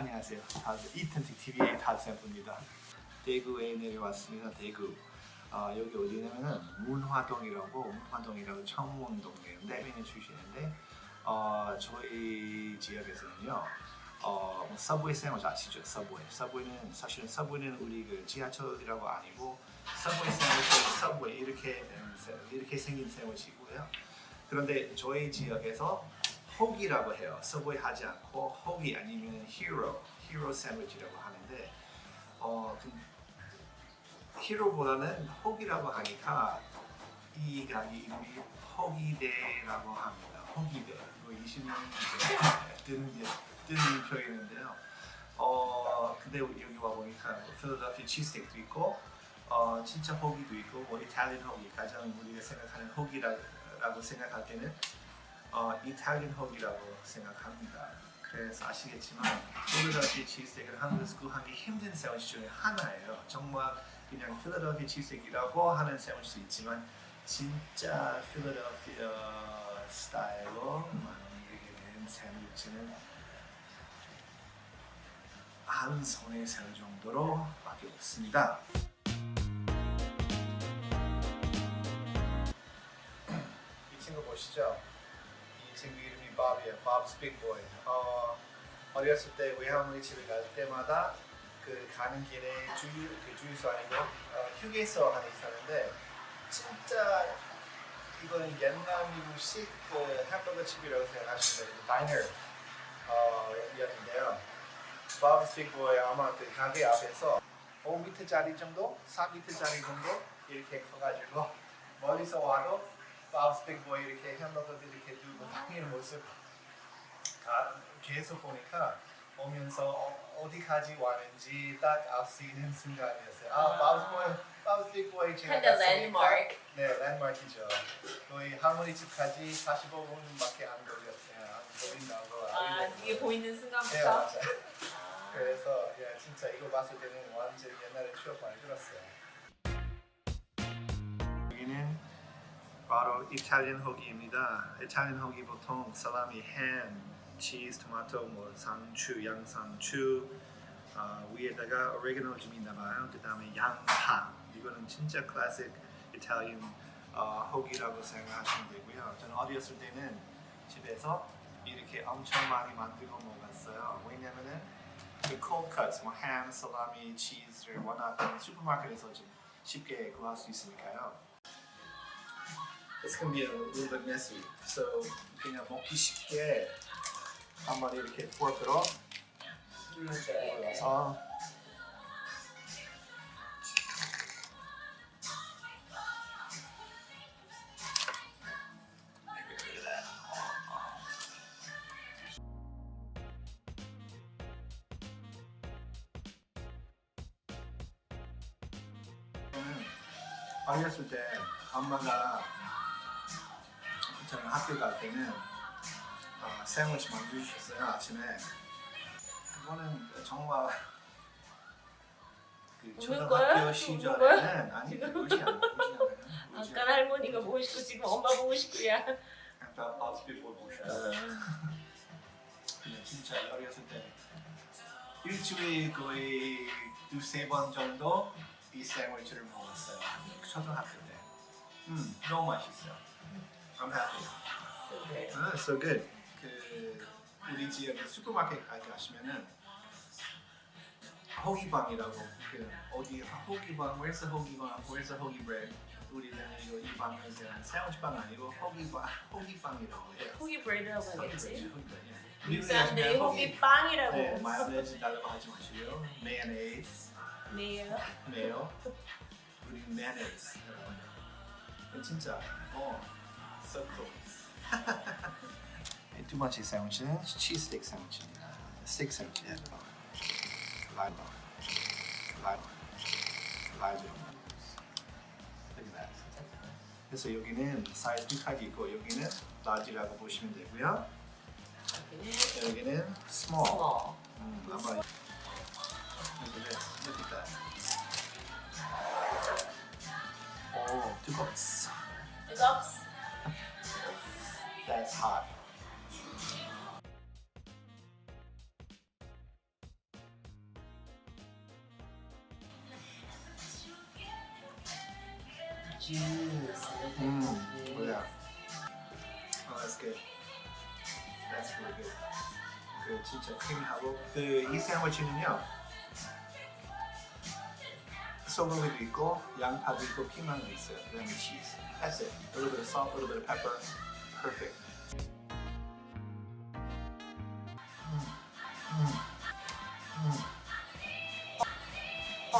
안녕하세요. 다들 이텐틱 TV의 다샘입니다. 대구에 내려왔습니다. 대구. 어, 여기 어디냐면은 문화동이라고 문화동이라고 청문동인데 해민의 출신인데 어, 저희 지역에서는요. 어, 뭐 서브웨이 샌드위치 아시죠? 서브웨이. 서브웨이는 사실은 서브웨이는 우리 그 지하철이라고 아니고 서브웨이 샌드위치 서브웨이 이렇게 이렇게 생긴 샌드위치고요. 그런데 저희 지역에서 호기라고 해요. 서브웨이 하지 않고 호기 아니면 히로, 히로 샌드위치라고 하는데 어, 그 히로보다는 호기라고 하니까 이 가게 이름이 호기대라고 합니다. 호기대. 이거 20년 뜨는 뜨는 표현인데요. 어 근데 여기 와 보니까 필라델피아 치즈스테이크도 있고 어 진짜 호기도 있고 뭐 이탈리안 호기 가장 우리가 생각하는 호기라고 생각할 때는 어 이탈리안 호기라고 생각합니다. 그래서 아시겠지만 필라델피아 치즈스테이크는 한국에서 구하기 힘든 샌드위치 중에 하나예요. 정말 그냥 필라델피아 치즈스테이크라고 하는 샌드위치도 있지만 진짜 필라델피아 스타일로 만들게 된 샌드위치는 한 손에 셀 정도로 밖에 없습니다. 이 친구 보시죠? 이 친구 이름이 밥이에요. 밥스 빅보이. 어, 어렸을 때 외할머니 집에 갈 때마다 그 가는 길에 주유 그 주유소 아니고 어, 휴게소 하나 있었는데 진짜 이거는 옛날 미국식 그 햄버거 집이라고 생각하시면 돼요. 다이너 어, 였는데요. 밥스 빅보이 아마 그 가게 앞에서 5m짜리 정도, 4m짜리 정도 이렇게 커가지고 멀리서 와도 밥스 빅보이 이렇게 햄버거들 이렇게 들고 다니는 모습 가, 계속 보니까 오면서 어, 어디까지 왔는지 딱 알 수 있는 순간이었어요. 아, 밥스 보이, 밥스 빅보이 제가 갔으니까 landmark. 네, 랜드마크이죠. 거의 할머니 집까지 45분밖에 안 걸렸어요. 안 걸린다고 아, 알고 이게 있어요. 보이는 네, 순간부터. 맞아요. 그래서 예, 진짜 이거 봤을 때는 완전 옛날에 추억 많이 들었어요. 여기는 바로 이탈리안 호기입니다. 이탈리안 호기 보통 살라미, 햄, 치즈, 토마토, 뭐 상추, 양상추 어, 위에다가 오레가노 좀 있나 봐요. 그 다음에 양파. 이거는 진짜 클래식 이탈리안 어, 호기라고 생각하시면 되고요. 저는 어렸을 때는 집에서 이렇게 엄청 많이 만들고 먹었어요. 왜냐면은 그 cold cuts, 뭐 햄, 살라미, 치즈를 워낙 슈퍼마켓에서 좀 쉽게 구할 수 있으니까요. It's gonna be a little bit messy. So 그냥 먹기 쉽게 한번 이렇게 포크로 올려서 저는 어렸을 때 엄마가 저는 학교 갈 때는 어, 샌드위치 만들어주셨어요 아침에 그거는 정말 그 우는 초등학교? 우는 시절에는 아니 지금? 울지 않아요 울지 않아요 울지 아까 할머니가 보고 싶고 지금 엄마 보고 싶고야. 아까 밥스피 보고 싶어요 근데 진짜 어렸을 때 일주일에 거의 두세 번 정도 이 샌드위치를 먹었어요. 초등학교 때. 음, 너무 맛있어요. I'm happy. 아, so good. 그 우리 지역에 슈퍼마켓 가- 가시면은 호기방이라고 그 어디 호기방, where's the 호기방, where's the 호기 bread? 우리는 이거 이 방은 그냥 샌드위치방 아니고 호기방, 호기방이라고 해요. 호기 하겠지. 호기 bread, 예. 사람들이 가시면 호기 빵이라고. 네, 마요네즈 달라고 하지 마시고요. 메요네즈, 네. 메요. 우리는 메요네즈. 여러분. 진짜 어, so. 두 번째 샌드위치는 치즈 스테이크 샌드위치입니다. 스테이크 샌드위치. 라이브, 라이브, 라이브. Look at that. 그래서 여기는 사이즈 두 가지 있고 여기는 라지라고 보시면 되고요. 여기는 스몰. small. 음, 아마 look at this. Look at that. 오, 뜨겁스. 뜨겁스. that's hot. Juice. Mm, oh, yeah. Oh, that's good. That's really good. 그 진짜 크림하고 그이 샌드위치는요. Yeah. 소고기도 있고 양파도 있고 피망도 있어요. 그다음에 cheese. That's it. A little bit of salt, a little bit of pepper. Perfect. 음, 음, 음. 아.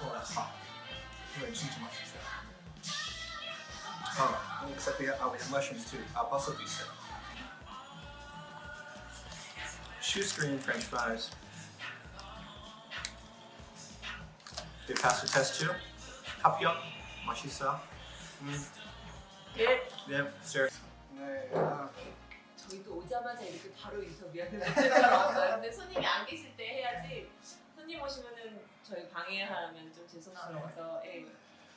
어, that's hot. 이거 진짜 맛있어요. 어, except we have, oh, we have mushrooms too. 아, 버섯도 있어요. Shoestring French fries. The test too. 합격. 맛있어. 음, 예. 네, sir. 네, 아, 저희도 오자마자 이렇게 바로 인터뷰하는 나왔어요. 근데 손님이 안 계실 때 해야지. 손님 오시면은 저희 방해하면 좀 죄송스러워서. 예.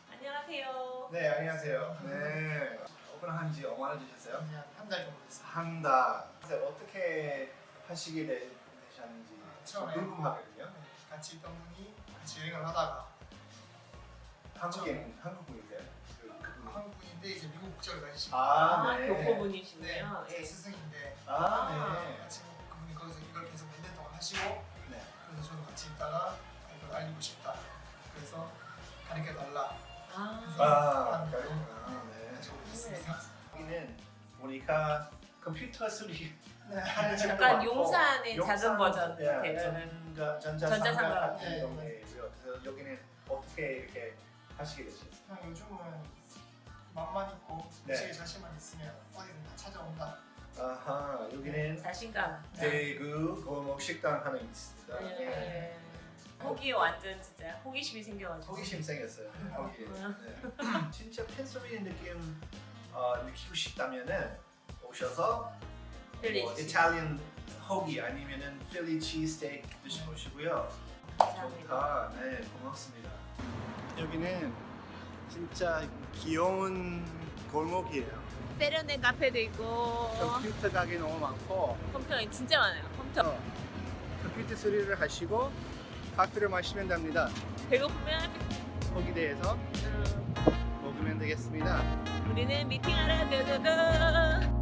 안녕하세요. 네, 안녕하세요. 네, 오픈한 지 얼마나 되셨어요? 한달 정도 됐어요. 한 달. 근데 어떻게 하시게 되, 되셨는지 처음에 궁금하거든요. 같이 있던 분이 같이 여행을 하다가 한국인 한국분이세요? 그, 그분. 한국인인데 이제 미국 국적을 가지시고 아, 아, 네. 네, 교포분이시네요. 제 예. 스승인데 아, 네. 같이 그분이 거기서 이걸 계속 몇년 동안 하시고 네. 그래서 저도 같이 있다가 이걸 알리고 싶다. 그래서 가르쳐 달라. 아. 아, 그렇구나. 네. 같이 오게 됐습니다. 여기는 보니까 컴퓨터 수리 네. 약간 많고, 용산의 용산, 작은 버전 예, 같아요. 전자 전자상가 전자상가. 같은 네. 경우에요. 그래서 여기는 어떻게 이렇게 하시게 되셨어요? 그냥 요즘은 맘만 있고 네. 제 자신만 있으면 어디든 다 찾아온다. 아하, 여기는 자신감. 대구 골목 식당 하나 있습니다. 네. 예. 호기 완전 진짜 호기심이 생겨가지고. 호기심 생겼어요. 호기. 음. 네. 진짜 펜스빌리 느낌 어, 느끼고 싶다면은 오셔서 필리. 이탈리안 호기 아니면은 필리 치즈 스테이크 드셔보시고요. 감사합니다. 좋다. 네, 고맙습니다. 여기는 진짜 귀여운 골목이에요. 세련된 카페도 있고 컴퓨터 가게 너무 많고 컴퓨터가 진짜 많아요. 컴퓨터. 어, 컴퓨터 수리를 하시고 커피를 마시면 됩니다. 배고프면 거기대에서 음, 먹으면 되겠습니다. 우리는 미팅하러 고고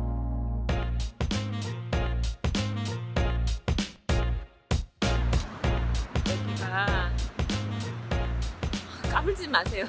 마세요.